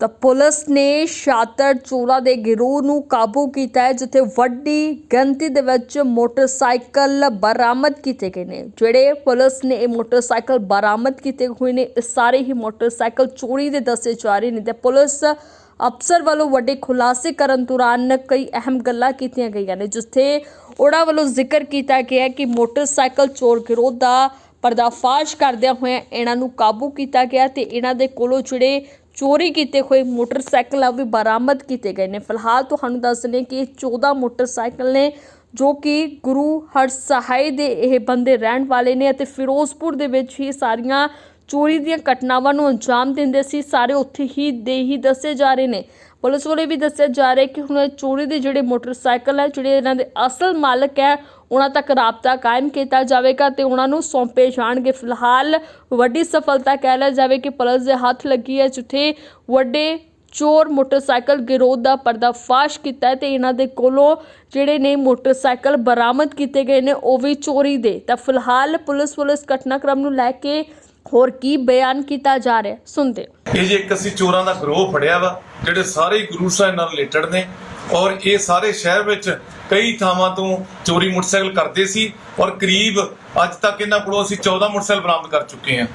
ਤਾਂ ਪੁਲਿਸ ਨੇ ਸ਼ਾਤਰ ਚੋਰਾਂ ਦੇ ਗਿਰੋਹ ਨੂੰ ਕਾਬੂ ਕੀਤਾ ਹੈ, ਜਿੱਥੇ ਵੱਡੀ ਗਿਣਤੀ ਦੇ ਵਿੱਚ ਮੋਟਰਸਾਈਕਲ ਬਰਾਮਦ ਕੀਤੇ ਗਏ ਨੇ। ਜਿਹੜੇ ਪੁਲਿਸ ਨੇ ਇਹ ਮੋਟਰਸਾਈਕਲ ਬਰਾਮਦ ਕੀਤੇ ਹੋਏ ਨੇ, ਇਹ ਸਾਰੇ ਹੀ ਮੋਟਰਸਾਈਕਲ ਚੋਰੀ ਦੇ ਦੱਸੇ ਜਾ ਰਹੇ ਨੇ ਤੇ ਪੁਲਿਸ ਅਫਸਰ ਵੱਲੋਂ ਵੱਡੇ ਖੁਲਾਸੇ ਕਰਨ ਦੌਰਾਨ ਕਈ ਅਹਿਮ ਗੱਲਾਂ ਕੀਤੀਆਂ ਗਈਆਂ ਨੇ, ਜਿੱਥੇ ਉਹਨਾਂ ਵੱਲੋਂ ਜ਼ਿਕਰ ਕੀਤਾ ਗਿਆ ਕਿ ਮੋਟਰਸਾਈਕਲ ਚੋਰ ਗਿਰੋਹ ਦਾ ਪਰਦਾਫਾਸ਼ ਕਰਦਿਆਂ ਹੋਇਆਂ ਇਹਨਾਂ ਨੂੰ ਕਾਬੂ ਕੀਤਾ ਗਿਆ ਤੇ ਇਹਨਾਂ ਦੇ ਕੋਲੋਂ ਜਿਹੜੇ ਚੋਰੀ ਕੀਤੇ ਹੋਏ ਮੋਟਰਸਾਈਕਲ ਆ ਵੀ ਬਰਾਮਦ ਕੀਤੇ ਗਏ ਨੇ। ਫਿਲਹਾਲ ਤੁਹਾਨੂੰ ਦੱਸ ਦਿੰਦੇ ਕਿ ਇਹ 14 ਮੋਟਰਸਾਈਕਲ ਨੇ ਜੋ ਕਿ ਗੁਰੂ ਹਰਸਹਾਏ ਦੇ ਇਹ ਬੰਦੇ ਰਹਿਣ ਵਾਲੇ ਨੇ ਅਤੇ ਫਿਰੋਜ਼ਪੁਰ ਦੇ ਵਿੱਚ ਹੀ ਸਾਰੀਆਂ ਚੋਰੀ ਦੀਆਂ ਘਟਨਾਵਾਂ ਨੂੰ ਅੰਜਾਮ ਦਿੰਦੇ ਸੀ। ਸਾਰੇ ਉੱਥੇ ਹੀ ਦੇ ਹੀ ਦੱਸੇ ਜਾ ਰਹੇ ਨੇ। ਪੁਲਿਸ ਵੱਲੋਂ ਇਹ ਵੀ ਦੱਸਿਆ ਜਾ ਰਿਹਾ ਕਿ ਹੁਣ ਚੋਰੀ ਦੇ ਜਿਹੜੇ ਮੋਟਰਸਾਈਕਲ ਹੈ, ਜਿਹੜੇ ਇਹਨਾਂ ਦੇ ਅਸਲ ਮਾਲਕ ਹੈ, ਉਹਨਾਂ ਤੱਕ ਰਾਬਤਾ ਕਾਇਮ ਕੀਤਾ ਜਾਵੇਗਾ ਤੇ ਉਹਨਾਂ ਨੂੰ ਸੌਂਪੇ ਜਾਣਗੇ। ਫਿਲਹਾਲ ਵੱਡੀ ਸਫਲਤਾ ਕਹਿ ਲਿਆ ਜਾਵੇ ਕਿ ਪੁਲਿਸ ਦੇ ਹੱਥ ਲੱਗੀ ਹੈ, ਜਿੱਥੇ ਵੱਡੇ ਚੋਰ ਮੋਟਰਸਾਈਕਲ ਗਿਰੋਹ ਦਾ ਪਰਦਾਫਾਸ਼ ਕੀਤਾ ਹੈ ਤੇ ਇਹਨਾਂ ਦੇ ਕੋਲੋਂ ਜਿਹੜੇ ਨੇ ਮੋਟਰਸਾਈਕਲ ਬਰਾਮਦ ਕੀਤੇ ਗਏ ਨੇ, ਉਹ ਵੀ ਚੋਰੀ ਦੇ। ਤਾਂ ਫਿਲਹਾਲ ਪੁਲਿਸ ਵੱਲੋਂ ਇਸ ਘਟਨਾਕ੍ਰਮ ਨੂੰ ਲੈ ਕੇ ਹੋਰ ਕੀ ਬਿਆਨ ਕੀਤਾ ਜਾ ਰਿਹਾ ਸੁਣਦੇ ਇਹ ਜੇ ਇੱਕ ਅਸੀਂ ਚੋਰਾਂ ਦਾ ਗਰੋਹ ਫੜਿਆ ਵਾ ਜਿਹੜੇ ਸਾਰੇ ਗੁਰੂ ਸਾਹਿਬ ਨਾਲ ਰਿਲੇਟਡ ਨੇ ਔਰ ਇਹ ਸਾਰੇ ਸ਼ਹਿਰ ਵਿੱਚ ਕਈ ਥਾਵਾਂ ਤੋਂ ਚੋਰੀ ਮੋਟਰਸਾਈਕਲ ਕਰਦੇ ਸੀ ਔਰ ਕਰੀਬ ਅੱਜ ਤੱਕ ਇਹਨਾਂ ਕੋਲੋਂ ਅਸੀਂ 14 ਮੋਟਰਸਾਈਕਲ ਬਰਾਮਦ ਕਰ ਚੁੱਕੇ ਹਾਂ।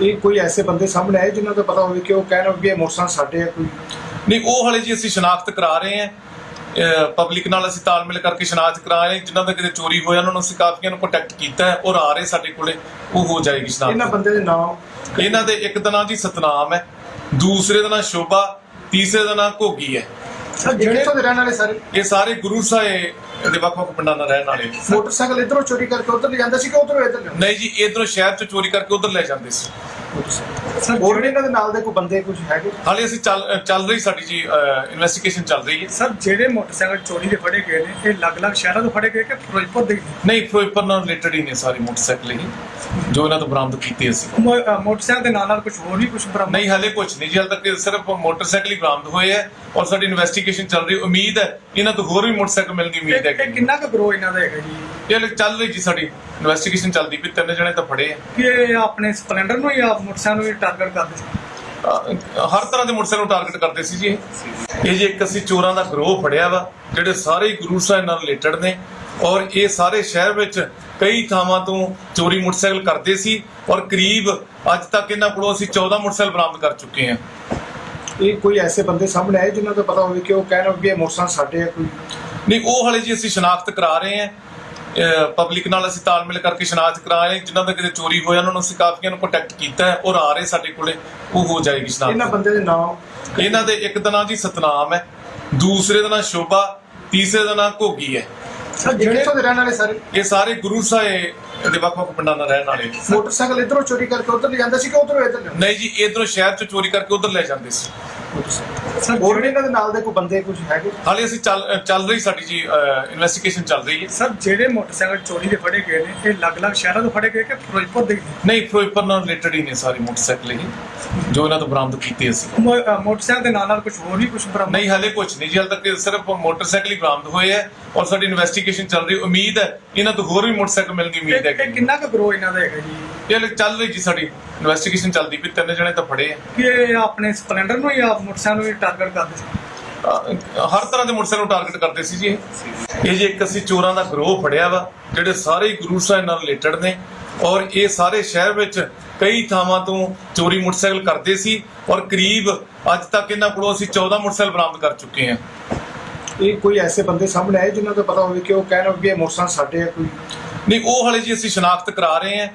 ਇਹ ਕੋਈ ਐਸੇ ਬੰਦੇ ਸਾਹਮਣੇ ਆਏ ਜਿਨ੍ਹਾਂ ਦਾ ਪਤਾ ਹੋਵੇ ਕਿ ਉਹ ਕਹਿਣ ਵੀ ਇਹ ਮੋਟਰਸਾਈਕਲ ਸਾਡੇ ਆ ਕੋਈ? ਨਹੀਂ ਉਹ ਹਲੇ ਜੀ ਅਸੀਂ ਸ਼ਨਾਖਤ ਕਰਾ ਰਹੇ ਹਾਂ। ਪਬਲਿਕ ਨਾਲ ਅਸੀਂ ਤਾਲਮੇਲ ਕਰਕੇ ਸ਼ਨਾਖਤ ਕਰਾ ਰਹੇ ਹਾਂ। ਜਿਨ੍ਹਾਂ ਦਾ ਕਿਤੇ ਚੋਰੀ ਹੋਇਆ ਉਹਨਾਂ ਨੂੰ ਅਸੀਂ ਕਾਫੀਆਂ ਨੂੰ ਕੰਟੈਕਟ ਕੀਤਾ ਹੈ। ਔਰ ਆ ਰਹੇ ਸਾਡੇ ਕੋਲੇ। ਉਹ ਹੋ ਜਾਏਗੀ ਇਹਨਾਂ ਸ਼ਨਾਖਤ ਬੰਦੇ ਦੇ ਨਾਮ? ਇਹਨਾਂ ਦੇ ਇੱਕ ਦਾ ਨਾਂ ਜੀ ਸਤਨਾਮ ਹੈ। ਦੂਸਰੇ ਦਾ ਨਾਂ ਸ਼ੋਭਾ ਤੀਸਰੇ ਦਾ ਨਾਂ ਘੋਗੀ ਹੈ। ਸਰ ਜਿਹੜੇ ਤੋਂ ਰਹਿਣ ਵਾਲੇ ਸਾਰੇ? ਇਹ ਸਾਰੇ ਗੁਰੂ ਸਾਹਿਬ ਦੇ ਵੱਖ-ਵੱਖ ਪਿੰਡਾਂ ਦਾ ਰਹਿਣ ਵਾਲੇ। ਮੋਟਰਸਾਈਕਲ ਇਧਰੋਂ ਚੋਰੀ ਕਰਕੇ ਉਧਰ ਲੈ ਜਾਂਦਾ ਸੀ ਕਿ ਉਧਰੋਂ ਇਧਰ ਨਹੀਂ ਜੀ ਇਧਰੋਂ ਸ਼ਹਿਰ ਚ ਚੋਰੀ ਕਰਕੇ ਉਧਰ ਲੈ ਜਾਂਦੇ ਸੀ। ਸਰ ਹੋਰ ਇਹਨਾਂ ਦੇ ਨਾਲ ਦੇ ਕੋਈ ਬੰਦੇ ਕੁਝ ਹੈਗੇ? ਹਾਲੇ ਅਸੀਂ ਚੱਲ ਚੱਲ ਰਹੀ ਸਾਡੀ ਜੀ ਇਨਵੈਸਟੀਗੇਸ਼ਨ ਚੱਲ ਰਹੀ ਹੈ। ਸਰ ਜਿਹੜੇ ਮੋਟਰਸਾਈਕਲ ਚੋਰੀ ਦੇ ਫੜੇ ਗਏ ਨੇ ਇਹ ਅਲੱਗ-ਅਲੱਗ ਸ਼ਹਿਰਾਂ ਤੋਂ ਫੜੇ ਗਏ ਕਿ ਫਿਰੋਜ਼ਪੁਰ ਦੇ ਨਹੀਂ ਫਿਰੋਜ਼ਪੁਰ ਨਾਲ ਰਿਲੇਟਡ ਹੀ ਨੇ ਸਾਰੇ ਮੋਟਰਸਾਈਕਲ ਹੀ ਜੋ ਇਹਨਾਂ ਤੋਂ ਬਰਾਮਦ ਕੀਤੇ ਅਸੀਂ। ਮੋਟਰਸਾਈਕਲ ਦੇ ਨਾਲ ਨਾਲ ਕੁਝ ਹੋਰ ਵੀ ਕੁਝ ਬਰਾਮਦ? ਨਹੀਂ ਹਾਲੇ ਕੁਝ ਨਹੀਂ ਜੀ ਹਾਲੇ ਤੱਕ ਸਿਰਫ ਮੋਟਰਸਾਈਕਲ ਹੀ ਬਰਾਮਦ ਹੋਏ ਹੈ ਔਰ ਸਾਡੀ ਇਨਵੈਸਟੀਗੇਸ਼ਨ ਚੱਲ ਰਹੀ ਉਮੀਦ ਹੈ ਇਹਨਾਂ ਤੋਂ ਹੋਰ ਵੀ ਮੋਟਰਸਾਈਕਲ ਮਿਲਣ ਦੀ ਉਮੀਦ ਹੈ। ਕਿੰਨਾ ਕੁ ਗਰੋ ਇਹਨਾਂ ਦਾ ਹੈਗਾ ਜੀ? ਇਹ ਹਾਲੇ ਚੱਲ ਰਹੀ ਜੀ ਸਾਡੀ ਇਨਵੈਸਟੀਗੇਸ਼ਨ ਚੱਲਦੀ ਵੀ ਤਿੰਨ ਜਣੇ ਤਾਂ ਫੜੇ ਆ। ਕਿ ਇਹ ਆਪਣੇ ਸਪਲੈਂਡਰ ਨੂੰ ਜਾਂ ਮੋਟਰਸਾਈਕਲ ਨੂੰ ਹੀ ਟਾਰਗੇਟ ਕਰਦੇ ਸੀ? ਅਹ ਹਰ ਤਰ੍ਹਾਂ ਦੇ ਮੋਟਰਸਾਈਕਲ ਨੂੰ ਟਾਰਗੇਟ ਕਰਦੇ ਸੀ ਜੀ ਇਹ। ਇਹ ਜੇ ਇੱਕ ਅਸੀਂ ਚੋਰਾਂ ਦਾ ਗਰੋਹ ਫੜਿਆ ਵਾ ਜਿਹੜੇ ਸਾਰੇ ਹੀ ਗੁਰੂ ਸਾਹਿਬ ਨਾਲ ਰਿਲੇਟਡ ਨੇ ਔਰ ਇਹ ਸਾਰੇ ਸ਼ਹਿਰ ਵਿੱਚ ਕਈ ਥਾਵਾਂ ਤੋਂ ਚੋਰੀ ਮੋਟਰਸਾਈਕਲ ਕਰਦੇ ਸੀ ਔਰ ਕਰੀਬ ਅੱਜ ਤੱਕ ਇਹਨਾਂ ਕੋਲੋਂ ਅਸੀਂ 14 ਮੋਟਰਸਾਈਕਲ ਬਰਾਮਦ ਕਰ ਚੁੱਕੇ ਹਾਂ। ਇਹ ਕੋਈ ਐਸੇ ਬੰਦੇ ਸਾਹਮਣੇ ਆਏ ਜਿਨ੍ਹਾਂ ਦਾ ਪਤਾ ਹੋਵੇ ਕਿ ਉਹ ਕਹਿਣ ਵੀ ਇਹ ਮੋਟਰਸਾਈਕਲ ਸਾਡੇ ਆ ਕੋਈ? ਨਹੀਂ ਉਹ ਹਲੇ ਜੀ ਅਸੀਂ ਸ਼ਨਾਖਤ ਕਰਾ ਰਹੇ ਹਾਂ। ਪਬਲਿਕ ਨਾਲ ਅਸੀਂ ਤਾਲਮੇਲ ਕਰਕੇ ਸ਼ਨਾਖਤ ਕਰਾ ਰਹੇ ਹਾਂ ਜਿਨ੍ਹਾਂ ਦਾ ਕਿਤੇ ਚੋਰੀ ਹੋਇਆ ਉਹਨਾਂ ਨੂੰ ਅਸੀਂ ਕਾਫੀਆਂ ਨੂੰ ਕੰਟੈਕਟ ਕੀਤਾ ਹੈ। ਔਰ ਆ ਰਹੇ ਸਾਡੇ ਕੋਲੇ ਉਹ ਹੋ ਜਾਏਗੀ ਇਹਨਾਂ ਸ਼ਨਾਖਤ ਬੰਦੇ ਦੇ ਨਾਮ ਇਹਨਾਂ ਦੇ ਇੱਕ ਦਾ ਨਾਂ ਜੀ ਸਤਨਾਮ ਹੈ ਦੂਸਰੇ ਦਾ ਨਾਂ ਸ਼ੋਭਾ ਤੀਸਰੇ ਦਾ ਨਾਂ ਘੋਗੀ ਹੈ। ਸਰ ਜਿਹੜੇ ਤੋਂ ਦੇ ਰਹਿਣ ਵਾਲੇ ਸਾਰੇ? ਇਹ ਸਾਰੇ ਗੁਰੂ ਸਾਹਿਬ ਦੇ ਵੱਖ-ਵੱਖ ਪਿੰਡਾਂ ਦਾ ਰਹਿਣ ਵਾਲੇ ਮੋਟਰਸਾਈਕਲ ਇਧਰੋਂ ਚੋਰੀ ਕਰਕੇ ਉਧਰ ਲੈ ਜਾਂਦਾ ਸੀ ਕਿ ਉਧਰੋਂ ਇਧਰ ਲੈ ਨਹੀਂ ਜੀ ਇਧਰੋਂ ਸ਼ਹਿਰ ਚ ਚੋਰੀ ਕਰਕੇ ਉਧਰ ਲੈ ਜਾਂਦੇ ਸੀ। ਸਰ ਹੋਰ ਇਹਨਾਂ ਦੇ ਨਾਲ ਦੇ ਕੋਈ ਬੰਦੇ ਕੁਝ ਹੈਗੇ? ਹਾਲੇ ਅਸੀਂ ਚੱਲ ਚੱਲ ਰਹੀ ਸਾਡੀ ਜੀ ਇਨਵੈਸਟੀਗੇਸ਼ਨ ਚੱਲ ਰਹੀ ਹੈ। ਸਰ ਜਿਹੜੇ ਮੋਟਰਸਾਈਕਲ ਚੋਰੀ ਦੇ ਫੜੇ ਗਏ ਨੇ ਇਹ ਅਲੱਗ-ਅਲੱਗ ਸ਼ਹਿਰਾਂ ਤੋਂ ਫੜੇ ਗਏ ਕਿ ਫਿਰੋਜ਼ਪੁਰ ਦੇ ਨਹੀਂ ਫਿਰੋਜ਼ਪੁਰ ਨਾਲ ਰਿਲੇਟਡ ਹੀ ਨੇ ਸਾਰੇ ਮੋਟਰਸਾਈਕਲ ਹੀ ਜੋ ਇਹਨਾਂ ਤੋਂ ਬਰਾਮਦ ਕੀਤੇ ਅਸੀਂ। ਮੋਟਰਸਾਈਕਲ ਦੇ ਨਾਲ ਨਾਲ ਕੁਝ ਹੋਰ ਵੀ ਕੁਝ ਬਰਾਮਦ? ਨਹੀਂ ਹਾਲੇ ਕੁਝ ਨਹੀਂ ਜੀ ਹਾਲੇ ਤੱਕ ਸਿਰਫ ਮੋਟਰਸਾਈਕਲ ਹੀ ਬਰਾਮਦ ਹੋਏ ਹੈ ਔਰ ਸਾਡੀ ਇਨਵੈਸਟੀਗੇਸ਼ਨ ਚੱਲ ਰਹੀ। ਉਮੀਦ ਹੈ ਇਹਨਾਂ ਤੋਂ ਹੋਰ ਵੀ ਮੋਟਰਸਾਈਕਲ ਮਿਲਣ ਦੀ ਉਮੀਦ ਇਹ ਇਹ ਹੈ ਕਿੰਨਾ ਕੁ ਗਰੋ ਇਹਨਾਂ ਦਾ ਹੈਗਾ ਜੀ? ਇਹ ਚੱਲ ਰਹੀ ਜੀ ਸਾਡੀ ਇਨਵੈਸਟੀਗੇਸ਼ਨ ਚੱਲਦੀ ਵੀ ਤਿੰਨ ਜਣੇ ਤਾਂ ਫੜੇ ਆ। ਕਿ ਇਹ ਆਪਣੇ ਸਪਲੈਂਡਰ ਨੂੰ ਜਾਂ ਮੋਟਰਸਾਈਕਲ ਨੂੰ ਹੀ ਟਾਰਗੇਟ ਕਰਦੇ ਸੀ? ਅਹ ਹਰ ਤਰ੍ਹਾਂ ਦੇ ਮੋਟਰਸਾਈਕਲ ਨੂੰ ਟਾਰਗੇਟ ਕਰਦੇ ਸੀ ਜੀ ਇਹ। ਇਹ ਜੇ ਇੱਕ ਅਸੀਂ ਚੋਰਾਂ ਦਾ ਗਰੋਹ ਫੜਿਆ ਵਾ ਜਿਹੜੇ ਸਾਰੇ ਹੀ ਗੁਰੂ ਸਾਹਿਬ ਨਾਲ ਰਿਲੇਟਡ ਨੇ। ਔਰ ਇਹ ਸਾਰੇ ਸ਼ਹਿਰ ਵਿੱਚ ਕਈ ਥਾਵਾਂ ਤੋਂ ਚੋਰੀ ਮੋਟਰਸਾਈਕਲ ਕਰਦੇ ਸੀ ਔਰ ਕਰੀਬ ਅੱਜ ਤੱਕ ਇਹਨਾਂ ਕੋਲੋਂ ਅਸੀਂ 14 ਮੋਟਰਸਾਈਕਲ ਬਰਾਮਦ ਕਰ ਚੁੱਕੇ ਹਾਂ। ਇਹ ਕੋਈ ਐਸੇ ਬੰਦੇ ਸਾਹਮਣੇ ਆਏ ਜਿਨ੍ਹਾਂ ਦਾ ਪਤਾ ਹੋਵੇ ਕਿ ਉਹ ਕਹਿਣ ਵੀ ਇਹ ਮੋਟਰਸਾਈਕਲ ਸਾਡੇ ਆ ਕੋਈ? ਨਹੀਂ ਉਹ ਹਲੇ ਜੀ ਅਸੀਂ ਸ਼ਨਾਖਤ ਕਰਾ ਰਹੇ ਹਾਂ।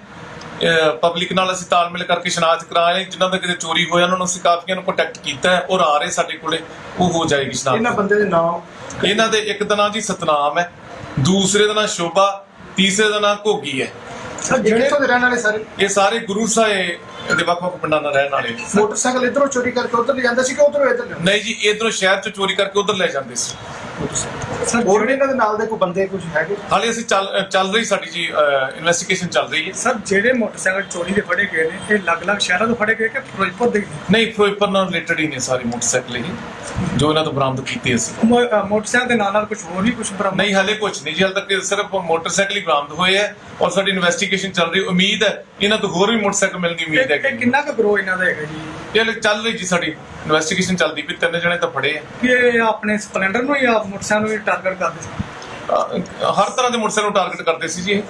ਪਬਲਿਕ ਨਾਲ ਅਸੀਂ ਤਾਲਮੇਲ ਕਰਕੇ ਸ਼ਨਾਖਤ ਕਰਾ ਰਹੇ ਜਿਨ੍ਹਾਂ ਦਾ ਕਿਤੇ ਚੋਰੀ ਹੋਇਆ ਉਹਨਾਂ ਨੂੰ ਅਸੀਂ ਕਾਫੀਆਂ ਨੂੰ ਕੰਟੈਕਟ ਕੀਤਾ ਹੈ। ਔਰ ਆ ਰਹੇ ਸਾਡੇ ਕੋਲੇ। ਉਹ ਹੋ ਜਾਏਗੀ ਇਹਨਾਂ ਸ਼ਨਾਖਤ ਬੰਦੇ ਦੇ ਨਾਮ? ਇਹਨਾਂ ਦੇ ਇੱਕ ਦਾ ਨਾਂ ਜੀ ਸਤਨਾਮ ਹੈ। ਦੂਸਰੇ ਦਾ ਨਾਂ ਸ਼ੋਭਾ ਤੀਸਰੇ ਦਾ ਨਾਂ ਘੋਗੀ ਹੈ। ਜਿਹੜੇ ਤੋਂ ਰਹਿਣ ਵਾਲੇ ਸਾਰੇ? ਇਹ ਸਾਰੇ ਗੁਰੂ ਸਾਹਿਬ ਦੇ ਵੱਖ-ਵੱਖ ਪਿੰਡਾਂ ਦਾ ਰਹਿਣ ਵਾਲੇ। ਮੋਟਰਸਾਈਕਲ ਇਧਰੋਂ ਚੋਰੀ ਕਰਕੇ ਉਧਰ ਲੈ ਜਾਂਦਾ ਸੀ ਕਿ ਉਧਰੋਂ ਇਧਰ ਨਹੀਂ ਜੀ ਇਧਰੋਂ ਸ਼ਹਿਰ ਚ ਚੋਰੀ ਕਰਕੇ ਉਧਰ ਲੈ ਜਾਂਦੇ ਸੀ। ਸਰ ਇਹਨਾਂ ਦੇ ਨਾਲ ਦੇ ਕੋਈ ਬੰਦੇ ਕੁਝ ਹੈਗੇ? ਹਾਲੇ ਅਸੀਂ ਚੱਲ ਚੱਲ ਰਹੀ ਸਾਡੀ ਜੀ ਇਨਵੈਸਟੀਗੇਸ਼ਨ ਚੱਲ ਰਹੀ ਹੈ। ਸਰ ਜਿਹੜੇ ਮੋਟਰਸਾਈਕਲ ਚੋਰੀ ਦੇ ਫੜੇ ਗਏ ਨੇ ਇਹ ਅਲੱਗ-ਅਲੱਗ ਸ਼ਹਿਰਾਂ ਤੋਂ ਫੜੇ ਗਏ ਕਿ ਫਿਰੋਜ਼ਪੁਰ ਦੇ ਨਹੀਂ ਫਿਰੋਜ਼ਪੁਰ ਨਾਲ ਰਿਲੇਟਡ ਹੀ ਨੇ ਸਾਰੇ ਮੋਟਰਸਾਈਕਲ ਹੀ ਜੋ ਇਹਨਾਂ ਤੋਂ ਬਰਾਮਦ ਕੀਤੇ ਅਸੀਂ। ਮੋਟਰਸਾਈਕਲ ਦੇ ਨਾਲ ਨਾਲ ਕੁਝ ਹੋਰ ਵੀ ਕੁਝ ਬਰਾਮਦ? ਨਹੀਂ ਹਾਲੇ ਕੁਝ ਨਹੀਂ ਜੀ ਹਾਲੇ ਤੱਕ ਸਿਰਫ ਮੋਟਰਸਾਈਕਲ ਹੀ ਬਰਾਮਦ ਹੋਏ ਹੈ ਔਰ ਸਾਡੀ ਇਨਵੈਸਟੀਗੇਸ਼ਨ ਚੱਲ ਰਹੀ ਉਮੀਦ ਹੈ ਇਹਨਾਂ ਤੋਂ ਹੋਰ ਵੀ ਮੋਟਰਸਾਈਕਲ ਮਿਲਣ ਦੀ ਉਮੀਦ ਹੈ। ਕਿੰਨਾ ਕੁ ਗਰੋ ਇਹਨਾਂ ਦਾ ਹੈਗਾ ਜੀ? ਇਹ ਚੱਲ ਰਹੀ ਜੀ ਸਾਡੀ ਇਨਵੈਸਟੀਗੇਸ਼ਨ ਚੱਲਦੀ ਵੀ ਤਿੰਨ ਜਣੇ ਤਾਂ ਫੜੇ ਆ। ਕਿ ਇਹ ਆਪਣੇ ਸਪਲੈਂਡਰ ਨੂੰ ਜਾਂ ਮੋਟਰਸਾਈਕਲ ਨੂੰ ਟਾਰਗੇਟ ਕਰਦੇ ਸੀ? ਅਹ ਹਰ ਤਰ੍ਹਾਂ ਦੇ ਮੋਟਰਸਾਈਕਲ ਨੂੰ ਟਾਰਗੇਟ ਕਰਦੇ ਸੀ ਜੀ ਇਹ।